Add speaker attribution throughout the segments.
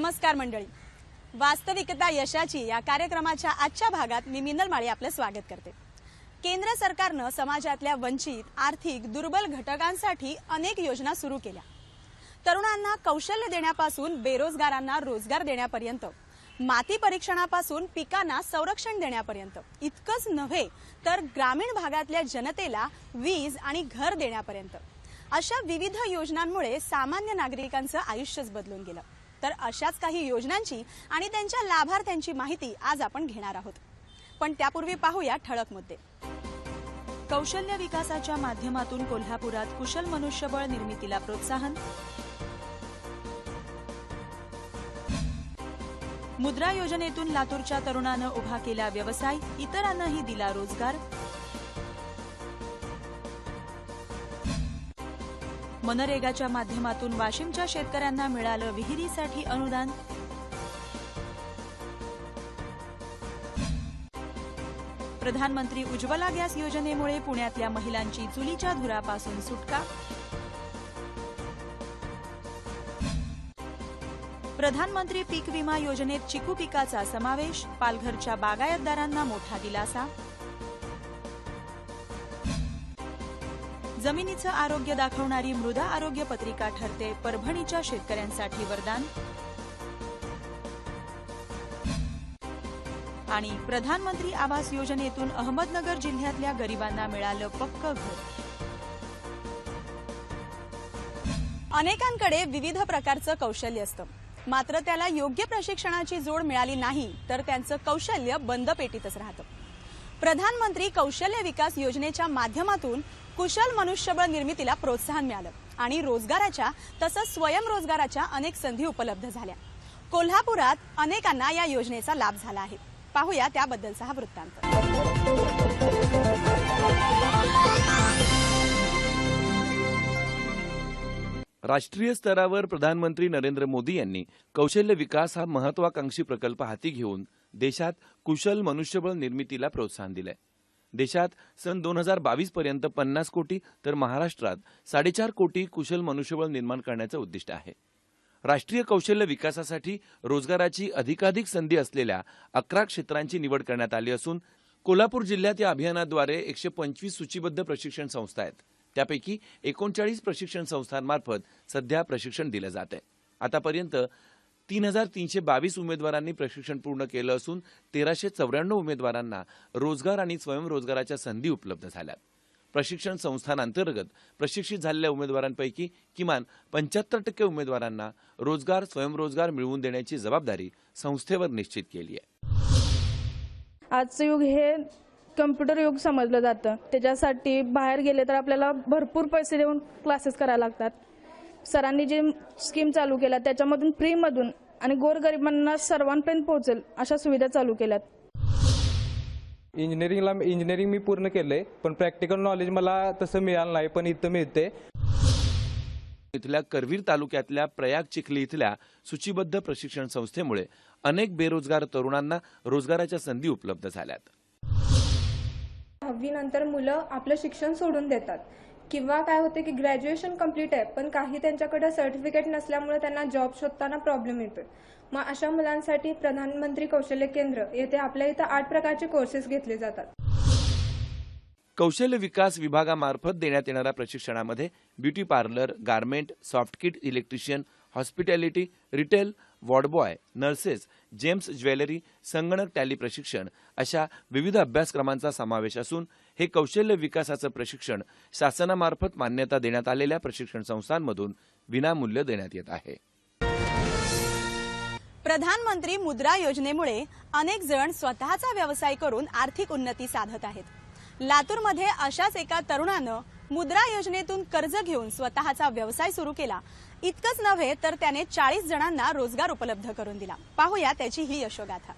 Speaker 1: नमस्कार मंडळी. वास्तविकता यशाची या कार्यक्रमाच्या आजच्या भागात मी मिनल माळी आपलं स्वागत करते. केंद्र सरकारनं समाजातल्या वंचित आर्थिक दुर्बल घटकांसाठी अनेक योजना सुरू केल्या. तरुणांना कौशल्य देण्यापासून बेरोजगारांना रोजगार देण्यापर्यंत माती परीक्षणापासून पिकांना संरक्षण देण्यापर्यंत इतकंच नव्हे तर ग्रामीण भागातल्या जनतेला वीज आणि घर देण्यापर्यंत अशा विविध योजनांमुळे सामान्य नागरिकांचं आयुष्यच बदलून गेलं. तर अशाच काही योजनांची आणि त्यांच्या लाभार्थ्यांची माहिती आज आपण घेणार आहोत. पण त्यापूर्वी पाहूया ठळक मुद्दे. कौशल्य विकासाच्या माध्यमातून कोल्हापुरात कुशल मनुष्यबळ निर्मितीला प्रोत्साहन. मुद्रा योजनेतून लातूरच्या तरुणानं उभा केला व्यवसाय इतरांनाही दिला रोजगार. मनरेगाच्या माध्यमातून वाशिमच्या शेतकऱ्यांना मिळालं विहिरीसाठी अनुदान. प्रधानमंत्री उज्ज्वला गॅस योजनेमुळे पुण्यातल्या महिलांची चुलीच्या धुरापासून सुटका. प्रधानमंत्री पीक विमा योजनेत चिकू पिकाचा समावेश पालघरच्या बागायतदारांना मोठा दिलासा. जमिनीचं आरोग्य दाखवणारी मृदा आरोग्य पत्रिका ठरते परभणीच्या शेतकऱ्यांसाठी वरदान. आणि प्रधानमंत्री आवास योजनेतून अहमदनगर जिल्ह्यातल्या गरिबांना मिळालं पक्क घर. अनेकांकडे विविध प्रकारचं कौशल्य असतं. मात्र त्याला योग्य प्रशिक्षणाची जोड मिळाली नाही तर त्यांचं कौशल्य बंद पेटीतच राहतं. प्रधानमंत्री कौशल्य विकास योजनेच्या माध्यमातून कुशल मनुष्यबळ निर्मितीला प्रोत्साहन मिळालं आणि रोजगाराच्या तसंच स्वयंरोजगाराच्या अनेक संधी उपलब्ध झाल्या. कोल्हापुरात अनेकांना या योजनेचा लाभ झाला आहे. पाहूया त्याबद्दलचा हा वृत्तांत.
Speaker 2: राष्ट्रीय स्तरावर प्रधानमंत्री नरेंद्र मोदी यांनी कौशल्य विकास हा महत्वाकांक्षी प्रकल्प हाती घेऊन देशात कुशल मनुष्यबळ निर्मितीला प्रोत्साहन दिलंय. देशात सन दोन हजार बावीस पर्यंत पन्नास कोटी तर महाराष्ट्रात साडेचार कोटी कुशल मनुष्यबळ निर्माण करण्याचं उद्दिष्ट आहे. राष्ट्रीय कौशल्य विकासासाठी रोजगाराची अधिकाधिक संधी असलेल्या अकरा क्षेत्रांची निवड करण्यात आली असून कोल्हापूर जिल्ह्यात या अभियानाद्वारे एकशे पंचवीस सूचीबद्ध प्रशिक्षण संस्था आहेत. त्यापैकी एकोणचाळीस प्रशिक्षण संस्थांमार्फत सध्या प्रशिक्षण दिलं जात आहे आतापर्यंत तीन हजार तीनशे बावीस उमेदवारांनी प्रशिक्षण पूर्ण केलं असून तेराशे चौऱ्याण्णव उमेदवारांना रोजगार आणि स्वयंरोजगाराच्या संधी उपलब्ध झाल्यात. प्रशिक्षण संस्थांअंतर्गत प्रशिक्षित झालेल्या उमेदवारांपैकी किमान पंच्याहत्तर टक्के उमेदवारांना रोजगार स्वयंरोजगार मिळवून देण्याची जबाबदारी संस्थेवर निश्चित केली आहे
Speaker 3: आजचं युग हे कम्प्युटर युग समजलं जातं. त्याच्यासाठी बाहेर गेले तर आपल्याला भरपूर पैसे देऊन क्लासेस करायला लागतात. सरांनी जे स्कीम चालू केल्या त्याच्यामधून फ्रीमधून आणि गोरगरिबांना सर्वांपर्यंत पोहोचेल अशा सुविधा चालू केल्यात.
Speaker 4: इंजिनिअरिंगला इंजिनिअरिंग मी पूर्ण केलंय पण प्रॅक्टिकल नॉलेज मला तसं मिळालं नाही पण इथं मिळते
Speaker 2: इथल्या करवीर तालुक्यातल्या प्रयाग चिखली इथल्या सूचीबद्ध प्रशिक्षण संस्थेमुळे अनेक बेरोजगार तरुणांना रोजगाराच्या संधी उपलब्ध झाल्यात.
Speaker 5: दहावीनंतर मुलं आपलं शिक्षण सोडून देतात. किंवा काय होते की ग्रॅज्युएशन कंप्लीट आहे पण काही त्यांच्याकडे सर्टिफिकेट नसल्यामुळे त्यांना जॉब शोधताना प्रॉब्लेम येतोय. मग अशा मुलांसाठी प्रधानमंत्री कौशल्य केंद्र येथे आपल्या इथं आठ प्रकारचे कोर्सेस घेतले जातात.
Speaker 2: कौशल्य विकास विभागामार्फत देण्यात येणाऱ्या प्रशिक्षणामध्ये beauty parlour garment सॉफ्टकिट electrician hospitality retail ward boy nurses gems jewellery संगणक टॅली प्रशिक्षण अशा विविध अभ्यासक्रमांचा समावेश असून हे कौशल्य विकासाचं प्रशिक्षण शासनामार्फत मान्यता देण्यात आलेल्या प्रशिक्षण संस्थांमधून विनामूल्य देण्यात येत आहे.
Speaker 1: प्रधानमंत्री मुद्रा योजनेमुळे अनेक जण स्वतःचा व्यवसाय करून आर्थिक उन्नती साधत आहेत. लातूरमध्ये अशाच एका तरुणानं मुद्रा योजनेतून कर्ज घेऊन स्वतःचा व्यवसाय सुरू केला. इतकंच नव्हे तर त्याने चाळीस जणांना रोजगार उपलब्ध करून दिला. पाहूया त्याची ही यशोगाथा.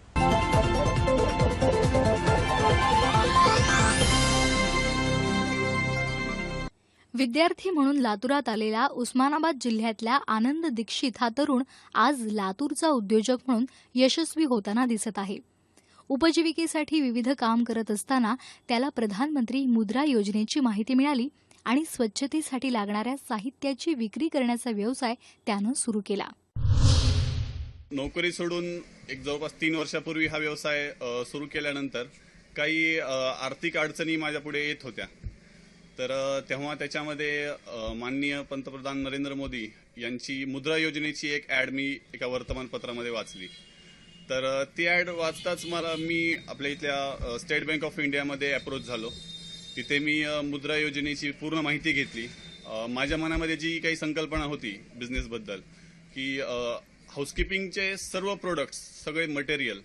Speaker 6: विद्यार्थी म्हणून लातूरात आलेला उस्मानाबाद जिल्ह्यातल्या आनंद दीक्षित हा तरुण आज लातूरचा उद्योजक म्हणून यशस्वी होताना दिसत आहे. उपजीविकेसाठी विविध काम करत असताना त्याला प्रधानमंत्री मुद्रा योजनेची माहिती मिळाली आणि स्वच्छतेसाठी लागणाऱ्या साहित्याची विक्री करण्याचा व्यवसाय त्यानं सुरू केला.
Speaker 7: नोकरी सोडून एक जवळपास तीन वर्षापूर्वी हा व्यवसाय सुरू केल्यानंतर काही आर्थिक अडचणी माझ्यापुढे येत होत्या. तर तेव्हा त्याच्यामध्ये माननीय पंतप्रधान नरेंद्र मोदी यांची मुद्रा योजनेची एक ॲड मी एका वर्तमानपत्रामध्ये वाचली. तर ती ॲड वाचताच मला मी आपल्या इथल्या स्टेट बँक ऑफ इंडियामध्ये अप्रोच झालो. तिथे मी मुद्रा योजनेची पूर्ण माहिती घेतली. माझ्या मनामध्ये जी काही संकल्पना होती बिझनेसबद्दल की हाऊसकीपिंगचे सर्व प्रोडक्ट्स सगळे मटेरियल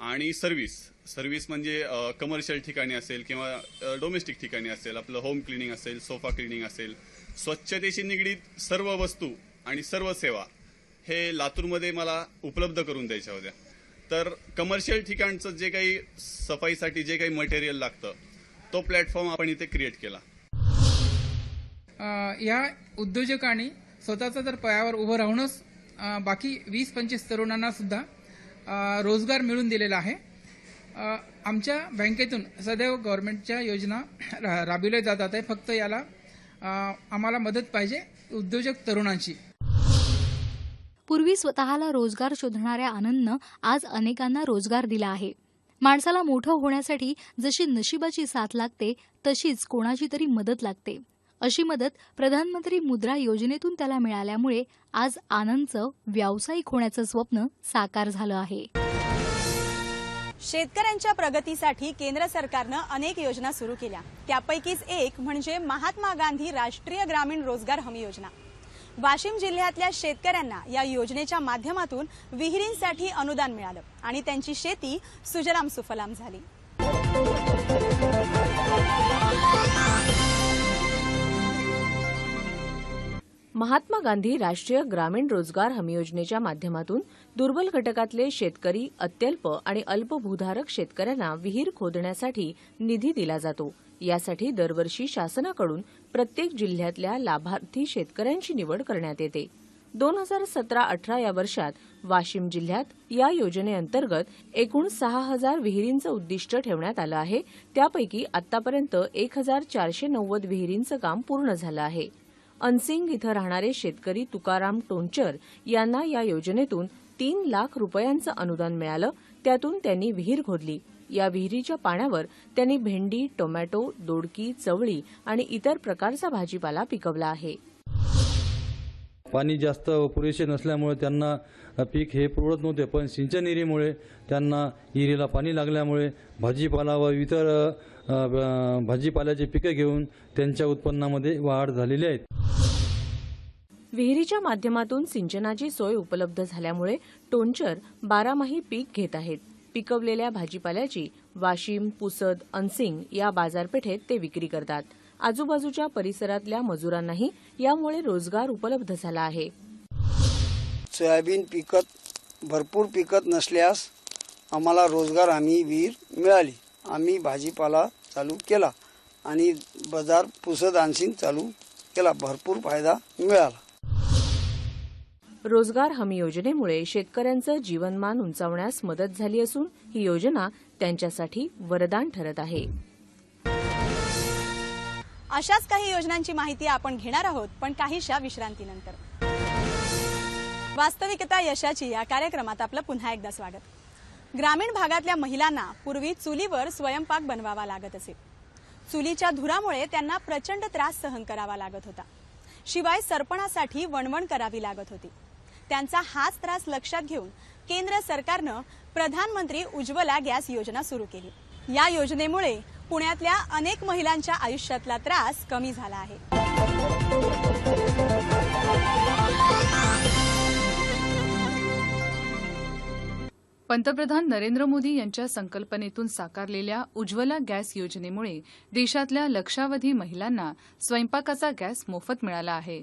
Speaker 7: आणि सर्व्हिस सर्व्हिस म्हणजे कमर्शियल ठिकाणी असेल किंवा डोमेस्टिक ठिकाणी असेल आपलं होम क्लिनिंग असेल सोफा क्लिनिंग असेल स्वच्छतेशी निगडीत सर्व वस्तू आणि सर्व सेवा हे लातूरमध्ये मला उपलब्ध करून द्यायच्या होत्या. तर कमर्शियल ठिकाणचं जे काही सफाईसाठी जे काही मटेरियल लागतं तो प्लॅटफॉर्म आपण इथे क्रिएट केला.
Speaker 3: अ, या उद्योजकांनी स्वतःचा तर पायावर उभं राहूनच बाकी वीस पंचवीस तरुणांना सुद्धा अ, रोजगार मिळवून दिलेला आहे. अ, आमच्या बँकेतून सदैव गव्हर्नमेंटच्या योजना रा- राबविल्या जातात आहे. फक्त याला अ, आम्हाला मदत पाहिजे उद्योजक तरुणांची.
Speaker 8: पूर्वी स्वतःला रोजगार शोधणाऱ्या आनंदनं आज अनेकांना रोजगार दिला आहे. माणसाला मोठं होण्यासाठी जशी नशिबाची साथ लागते तशीच कोणाची तरी मदत लागते. अशी मदत प्रधानमंत्री मुद्रा योजनेतून त्याला मिळाल्यामुळे आज आनंदचं व्यावसायिक होण्याचं स्वप्न साकार झालं आहे.
Speaker 1: शेतकऱ्यांच्या प्रगतीसाठी केंद्र सरकारनं अनेक योजना सुरू केल्या. त्यापैकीच एक म्हणजे महात्मा गांधी राष्ट्रीय ग्रामीण रोजगार हमी योजना. वाशिम जिल्ह्यातल्या शेतकऱ्यांना या योजनेच्या माध्यमातून विहिरींसाठी अनुदान मिळालं आणि त्यांची शेती सुजलाम सुफलाम झाली.
Speaker 4: महात्मा गांधी राष्ट्रीय ग्रामीण रोजगार हमी योजनेच्या माध्यमातून दुर्बल घटकातले शेतकरी अत्यल्प आणि अल्पभूधारक शेतकऱ्यांना विहीर खोदण्यासाठी निधी दिला जातो. यासाठी दरवर्षी शासनाकडून प्रत्येक जिल्ह्यातल्या लाभार्थी शेतकऱ्यांची निवड करण्यात येते. दोन हजार सतरा अठरा या वर्षात वाशिम जिल्ह्यात या योजनेअंतर्गत एकूण सहा हजार विहिरींचं उद्दिष्ट ठेवण्यात आलं आहे. त्यापैकी आतापर्यंत एक हजार चारशे नव्वद विहिरींचं काम पूर्ण झालं आहे. अनसिंग इथं राहणारे शेतकरी तुकाराम टोंचर यांना या योजनेतून तीन लाख रुपयांचं अनुदान मिळालं. त्यातून त्यांनी विहीर खोदली. या विहिरीच्या पाण्यावर त्यांनी भेंडी टोमॅटो दोडकी चवळी आणि इतर प्रकारचा भाजीपाला पिकवला आहे.
Speaker 9: पाणी जास्त पुरेसे नसल्यामुळे त्यांना पीक हे पुरवत नव्हते पण सिंचन विहिरीमुळे त्यांना विहिरीला पाणी लागल्यामुळे भाजीपाला व इतर भाजीपाल्याची पिकं घेऊन त्यांच्या उत्पन्नामध्ये वाढ झालेली आहे.
Speaker 4: विहिरीच्या माध्यमातून सिंचनाची सोय उपलब्ध झाल्यामुळे टोंचर बारामाही पीक घेत आहेत. पिकवलेल्या भाजीपाल्याची वाशिम पुसद अनसिंग या बाजारपेठेत ते विक्री करतात. आजूबाजूच्या परिसरातल्या मजुरांनाही यामुळे रोजगार उपलब्ध झाला आहे.
Speaker 10: सोयाबीन पिकत भरपूर पिकत नसल्यास आम्हाला रोजगार हमी विहीर मिळाली. आम्ही भाजीपाला चालू केला आणि बाजार पुसद आणसिंग चालू केला. भरपूर फायदा मिळाला.
Speaker 4: रोजगार हमी योजनेमुळे शेतकऱ्यांचं जीवनमान उंचावण्यास मदत झाली असून ही योजना त्यांच्यासाठी वरदान ठरत आहे.
Speaker 1: अशाच काही योजनांची माहिती आपण घेणार आहोत पण काहीशा विश्रांतीनंतर. वास्तविकता यशाची या कार्यक्रमात आपलं पुन्हा एकदा स्वागत. ग्रामीण भागातल्या महिलांना पूर्वी चुलीवर स्वयंपाक बनवावा लागत असे. चुलीच्या धुरामुळे त्यांना प्रचंड त्रास सहन करावा लागत होता. शिवाय सरपणासाठी वणवण करावी लागत होती. त्यांचा हाच त्रास लक्षात घेऊन केंद्र सरकारनं प्रधानमंत्री उज्ज्वला गॅस योजना सुरू केली. या योजनेमुळे पुण्यातल्या अनेक महिलांच्या आयुष्यातला त्रास कमी झाला आहे.
Speaker 11: पंतप्रधान नरेंद्र मोदी यांच्या संकल्पनेतून साकारलेल्या उज्ज्वला गॅस योजनेमुळे देशातल्या लक्षावधी महिलांना स्वयंपाकाचा गॅस मोफत मिळाला आहे.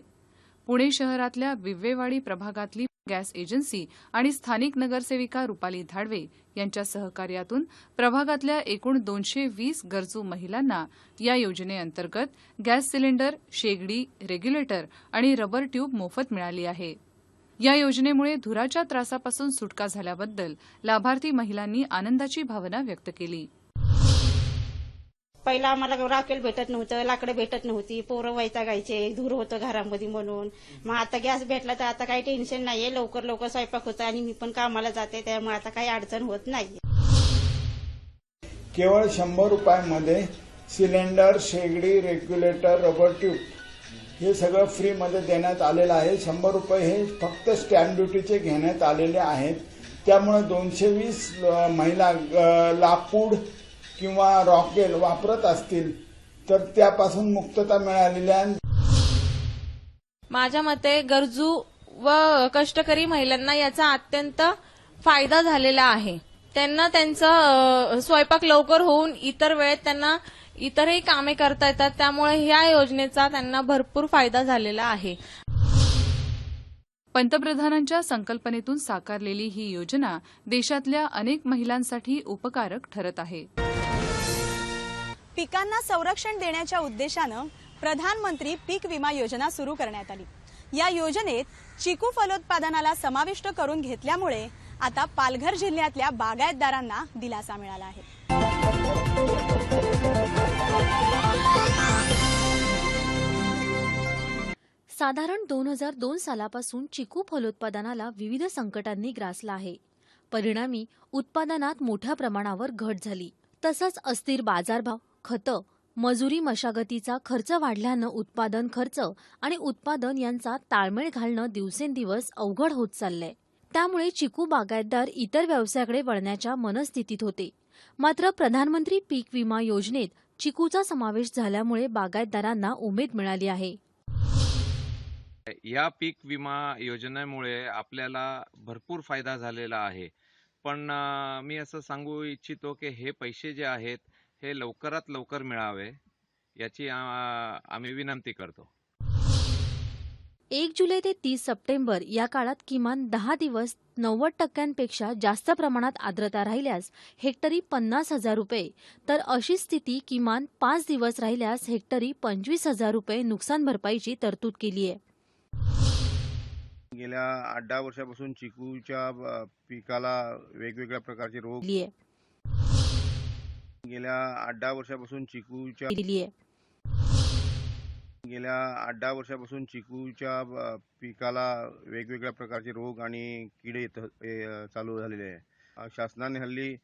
Speaker 11: पुणे शहरातल्या विव्वेवाडी प्रभागातली गॅस एजन्सी आणि स्थानिक नगरसेविका रुपाली धाडवे यांच्या सहकार्यातून प्रभागातल्या एकूण दोनशे वीस गरजू महिलांना या योजनेअंतर्गत गॅस सिलेंडर शेगडी रेग्युलेटर आणि रबर ट्यूब मोफत मिळाली आहे. या योजनेमुळे धुराच्या त्रासापासून सुटका झाल्याबद्दल लाभार्थी महिलांनी आनंदाची भावना व्यक्त केली.
Speaker 12: पहिला आम्हाला राखेल भेटत नव्हतं लाकडं भेटत नव्हती पोरं वैतागायचे धूर होतं घरामध्ये म्हणून. मग आता गॅस भेटला तर आता काही टेन्शन नाहीये लवकर लवकर स्वयंपाक होतं आणि मी पण कामाला जाते त्यामुळे आता काही अडचण होत नाहीये
Speaker 13: केवळ शंभर रुपयामध्ये सिलेंडर शेगडी रेग्युलेटर रबर ट्यूब हे सगळं फ्रीमध्ये देण्यात आलेलं आहे. शंभर रुपये हे फक्त स्टॅम्प ड्युटीचे घेण्यात आलेले आहेत. त्यामुळे दोनशे वीस महिला लाकूड किंवा रॉकेल वापरत असतील तर त्यापासून मुक्तता मिळालेली आहे.
Speaker 14: माझ्या मते गरजू व कष्टकरी महिलांना याचा अत्यंत फायदा झालेला आहे. त्यांना त्यांचं स्वयंपाक लवकर होऊन इतर वेळेत त्यांना इतरही कामे करता येतात त्यामुळे ह्या योजनेचा त्यांना भरपूर फायदा झालेला आहे.
Speaker 11: पंतप्रधानांच्या संकल्पनेतून साकारलेली ही योजना देशातल्या अनेक महिलांसाठी उपकारक ठरत आहे.
Speaker 1: पिकांना संरक्षण देण्याच्या उद्देशानं प्रधानमंत्री पीक विमा योजना सुरू करण्यात आली. या योजनेत चिकू फलोत्पादनाला समाविष्ट करून घेतल्यामुळे आता पालघर जिल्ह्यातल्या बागायतदारांना दिलासा मिळाला आहे.
Speaker 8: साधारण दोन हजार दोन सालापासून चिकू फलोत्पादनाला विविध संकटांनी ग्रासला आहे. परिणामी उत्पादनात मोठ्या प्रमाणावर घट झाली. तसंच अस्थिर बाजारभाव खतं मजुरी मशागतीचा खर्च वाढल्यानं उत्पादन खर्च आणि उत्पादन यांचा ताळमेळ घालणं दिवसेंदिवस अवघड होत चाललंय. त्यामुळे चिकू बागायतदार इतर व्यवसायाकडे वळण्याच्या मनस्थितीत होते. मात्र प्रधानमंत्री पीक विमा योजनेत चिकूचा समावेश झाल्यामुळे बागायतदारांना उमेद मिळाली आहे.
Speaker 15: या पीक विमा योजनेमुळे आपल्याला भरपूर फायदा झालेला आहे. पण मी असं सांगू इच्छितो की हे पैसे जे आहेत हे लवकरात लवकर मिळावे याची आम्ही विनंती करतो.
Speaker 8: एक जुलै ते तीस सप्टेंबर या काळात किमान दहा दिवस नव्वद टक्क्यांपेक्षा जास्त प्रमाणात आर्द्रता राहिल्यास हेक्टरी पन्नास हजार रुपये. तर अशी स्थिती किमान पाच दिवस राहिल्यास हेक्टरी पंचवीस हजार रुपये नुकसान भरपाईची तरतूद केली आहे.
Speaker 16: गेल्या आठ दहा वर्षापासून चिकूच्या पिकाला वेगवेगळ्या प्रकारचे रोग गेल्या आठ दहा वर्षापासून चिकूच्या
Speaker 8: दिली आहे.
Speaker 16: गेल्या आठ दहा वर्षापासून चिकूच्या पिकाला वेगवेगळ्या प्रकारचे रोग आणि किडे चालू झालेले आहे. शासनाने हल्ली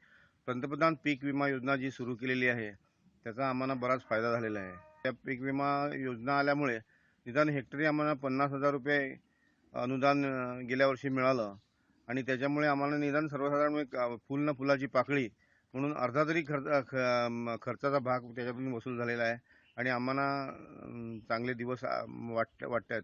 Speaker 16: पंतप्रधान पीक विमा योजना जी सुरू केलेली आहे त्याचा आम्हाला बराच फायदा झालेला आहे. त्या पीक विमा योजना आल्यामुळे निदान हेक्टरी आम्हाला पन्नास हजार रुपये अनुदान गेल्या वर्षी मिळालं. आणि त्याच्यामुळे आम्हाला निदान सर्वसाधारण फुल न फुलाची पाकळी म्हणून अर्धा तरी खर्च ख- खर्चाचा भाग त्याच्यातून वसूल झालेला आहे आणि आम्हाला चांगले दिवस वाट वाटत आहेत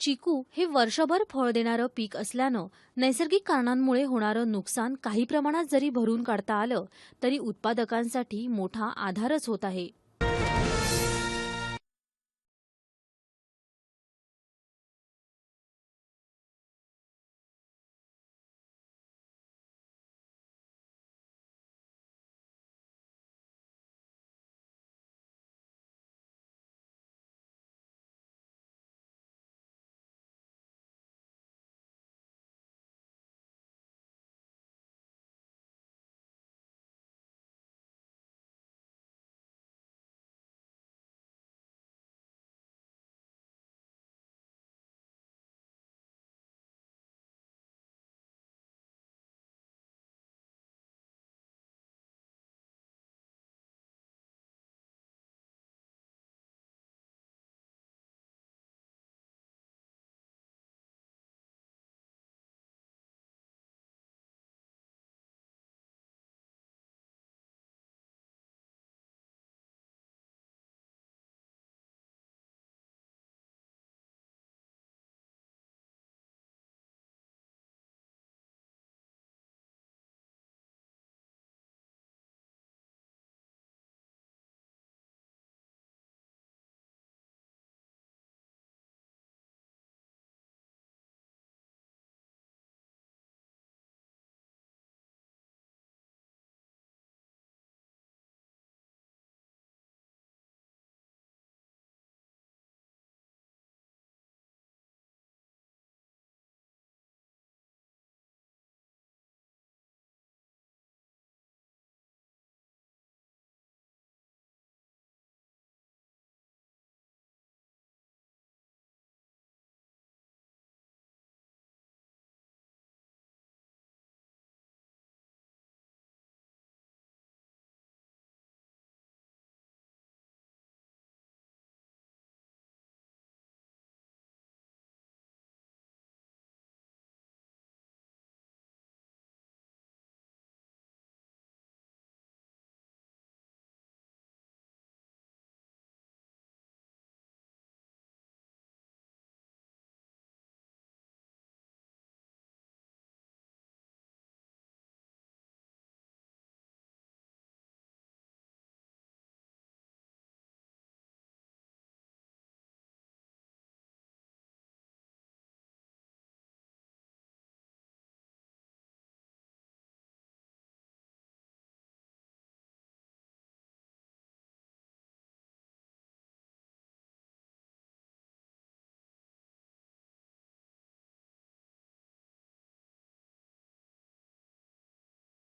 Speaker 8: चिकू हे वर्षभर फळ देणारं पीक असल्यानं नैसर्गिक कारणांमुळे होणारं नुकसान काही प्रमाणात जरी भरून काढता आलं तरी उत्पादकांसाठी मोठा आधारच होत आहे.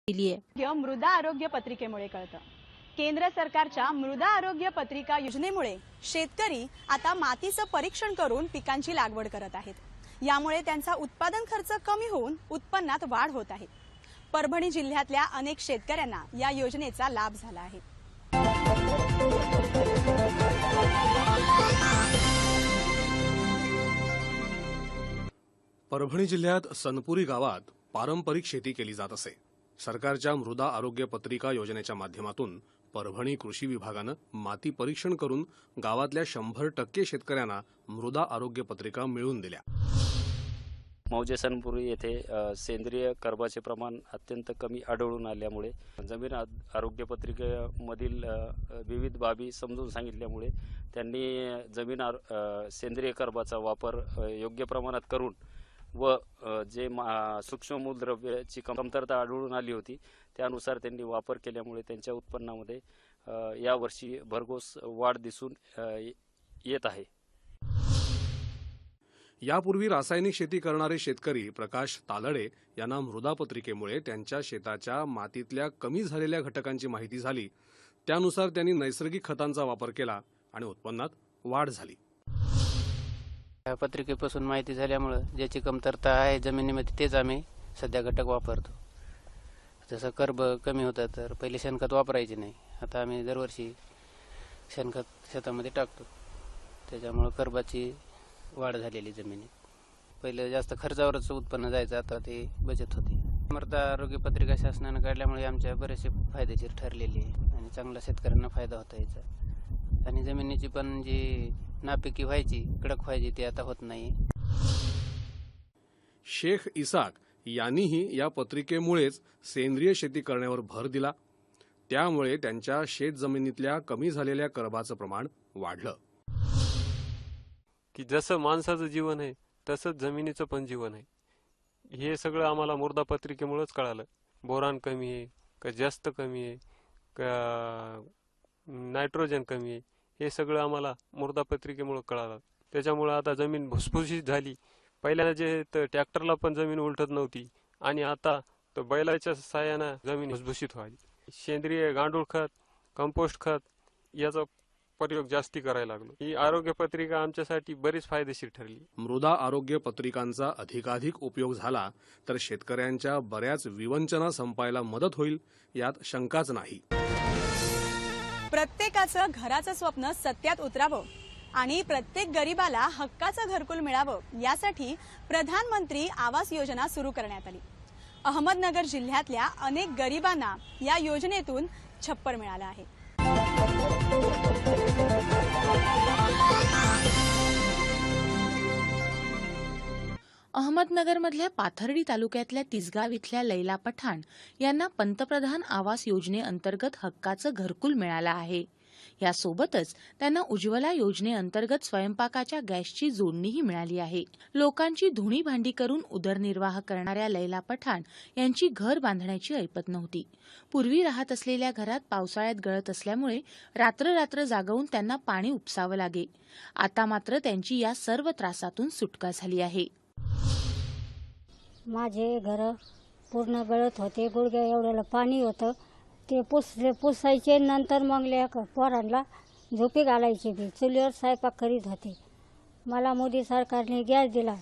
Speaker 17: लिए
Speaker 1: आरोग्य मृदा आरोग्य पत्रिकेमुळे कळतं. केंद्र सरकारच्या मृदा आरोग्य पत्रिका योजनेमुळे शेतकरी आता मातीचं परीक्षण करून पिकांची लागवड करत आहेत. यामुळे त्यांचा उत्पादन खर्च कमी होऊन उत्पन्नात वाढ होत आहे. परभणी जिल्ह्यातल्या अनेक शेतकऱ्यांना या योजनेचा लाभ झाला आहे.
Speaker 18: परभणी जिल्ह्यात सनपुरी गावात पारंपरिक शेती केली जात असे. सरकारच्या मृदा आरोग्य पत्रिका योजनेच्या माध्यमातून परभणी कृषी विभागानं माती परीक्षण करून गावातल्या शंभर टक्के शेतकऱ्यांना मृदा आरोग्य पत्रिका मिळवून दिल्या.
Speaker 19: मौजे सनपुरी येथे सेंद्रिय कर्बाचे प्रमाण अत्यंत कमी आढळून आल्यामुळे जमीन आरोग्य पत्रिकेमधील विविध बाबी समजून सांगितल्यामुळे त्यांनी जमीन आर सेंद्रिय कर्बाचा वापर योग्य प्रमाणात करून व जे मा सूक्ष्म मूलद्रव्याची कमतरता आढळून आली होती त्यानुसार त्यांनी वापर केल्यामुळे त्यांच्या उत्पन्नामध्ये यावर्षी भरघोस वाढ दिसून येत आहे.
Speaker 18: यापूर्वी रासायनिक शेती करणारे शेतकरी प्रकाश तालडे यांना मृदापत्रिकेमुळे त्यांच्या शेताच्या मातीतल्या कमी झालेल्या घटकांची माहिती झाली. त्यानुसार त्यांनी नैसर्गिक खतांचा वापर केला आणि उत्पन्नात वाढ झाली.
Speaker 20: या पत्रिकेपासून माहिती झाल्यामुळं ज्याची कमतरता आहे जमिनीमध्ये तेच आम्ही सध्या घटक वापरतो. जसं कर्ब कमी होतं तर पहिले शेणखत वापरायचे नाही. आता आम्ही दरवर्षी शेणखत शेतामध्ये टाकतो. त्याच्यामुळं कर्बाची वाढ झालेली जमिनीत. पहिलं जास्त खर्चावरच उत्पन्न जायचं आता ते बचत होती. मृदा आरोग्य पत्रिका शासनानं काढल्यामुळे आमच्या बरेचसे फायदेशीर ठरलेले आहे आणि चांगला शेतकऱ्यांना फायदा होता याचा. आणि जमिनीची पण जी नापिकी व्हायची कडक व्हायची ती आता होत नाही
Speaker 18: शेख इसाक यांनीही या पत्रिकेमुळेच सेंद्रिय शेती करण्यावर भर दिला. त्यामुळे त्यांच्या शेत जमिनीतल्या कमी झालेल्या कर्बाचं प्रमाण वाढलं.
Speaker 21: की जसं माणसाचं जीवन आहे तसंच जमिनीचं पण जीवन आहे. हे सगळं आम्हाला मृदा पत्रिकेमुळेच कळालं. बोरान कमी आहे का जास्त कमी आहे का नायट्रोजन कमी आहे. हे सगळं आम्हाला मृदा पत्रिकेमुळे कळालं. त्याच्यामुळं आता जमीन भुसभुशीत झाली. पहिल्यांदा जे तर ट्रॅक्टरला पण जमीन उलटत नव्हती आणि आता तर बैलाच्या साहाय्यानं जमीन भुसभुशीत व्हावी सेंद्रिय गांडूळ खत कंपोस्ट खत याचा प्रयोग जास्ती करायला लागलो. ही आरोग्य पत्रिका आमच्यासाठी बरीच फायदेशीर ठरली.
Speaker 18: मृदा आरोग्य पत्रिकांचा अधिकाधिक उपयोग झाला तर शेतकऱ्यांच्या बऱ्याच विवंचना संपायला मदत होईल यात शंकाच नाही.
Speaker 1: प्रत्येकाचं घराचं स्वप्न सत्यात उतरावं आणि प्रत्येक गरिबाला हक्काचं घरकुल मिळावं यासाठी प्रधानमंत्री आवास योजना सुरू करण्यात आली. अहमदनगर जिल्ह्यातल्या अनेक गरिबांना या योजनेतून छप्पर मिळालं आहे.
Speaker 22: अहमदनगरमधल्या पाथर्डी तालुक्यातल्या तिसगाव इथल्या लैला पठाण यांना पंतप्रधान आवास योजनेअंतर्गत हक्काचं घरकुल मिळालं आहे. यासोबतच त्यांना उज्ज्वला योजनेअंतर्गत स्वयंपाकाच्या गॅसची जोडणीही मिळाली आहे. लोकांची धुणी भांडी करून उदरनिर्वाह करणाऱ्या लैला पठाण यांची घर बांधण्याची ऐपत नव्हती. पूर्वी राहत असलेल्या घरात पावसाळ्यात गळत असल्यामुळे रात्र रात्र जागवून त्यांना पाणी उपसावं लागे. आता मात्र त्यांची या सर्व त्रासातून सुटका झाली आहे.
Speaker 23: माझे घर पूर्ण गळत होते. गुडघ्या एवढ्याला पाणी होतं. ते पुसले पुसायचे नंतर मग लेक पोरांना झोपी घालायचे मी. चुलीवर स्वयंपाक करीत होते. मला मोदी सरकारने गॅस दिला.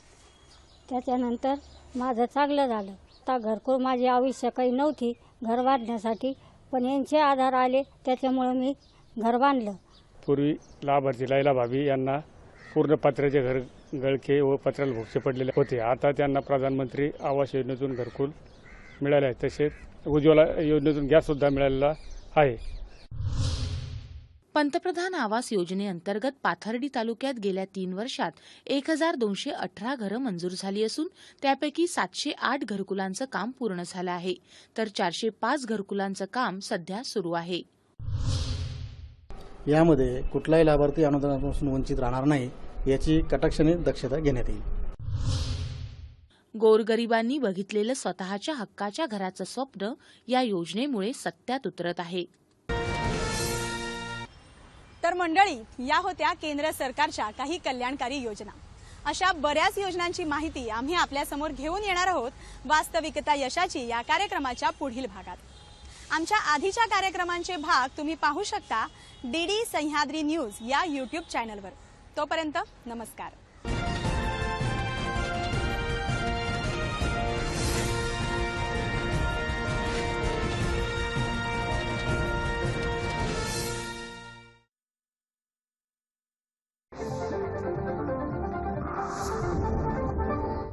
Speaker 23: त्याच्यानंतर माझं चांगलं झालं. आता घरकुल माझी आयुष्य काही नव्हती घर बांधण्यासाठी पण यांचे आधार आले त्याच्यामुळं मी घर बांधलं.
Speaker 24: पूर्वी लाभार्थी लायला भाभी यांना पूर्ण पत्र्याचे घर गळके व पत्र्याला भोगसे पडलेले होते. आता त्यांना प्रधानमंत्री आवास योजनेतून घरकुल मिळाले आहे. तसेच उज्ज्वला योजनेतून गॅससुद्धा मिळालेला आहे.
Speaker 22: पंतप्रधान आवास योजनेअंतर्गत पाथर्डी तालुक्यात गेल्या तीन वर्षात एक हजार दोनशे अठरा घरं मंजूर झाली असून त्यापैकी सातशे आठ घरकुलांचं काम पूर्ण झालं आहे. तर चारशे पाच घरकुलांचं काम सध्या सुरू आहे.
Speaker 25: यामध्ये कुठलाही लाभार्थी अनुदानापासून वंचित राहणार नाही. याची कटाक्षाने दक्षता घेण्यात येईल.
Speaker 22: गोरगरिबांनी बघितलेलं स्वतःच्या हक्काच्या घराचं स्वप्न या योजनेमुळे सत्यात उतरत आहे.
Speaker 1: तर मंडळी या होत्या केंद्र सरकारच्या काही कल्याणकारी योजना. अशा बऱ्याच योजनांची माहिती आम्ही आपल्यासमोर घेऊन येणार आहोत वास्तविकता यशाची या कार्यक्रमाच्या पुढील भागात. आमच्या आधीच्या कार्यक्रमांचे भाग तुम्ही पाहू शकता डी डी सह्याद्री न्यूज या यूट्यूब चॅनलवर तोपर्यंत नमस्कार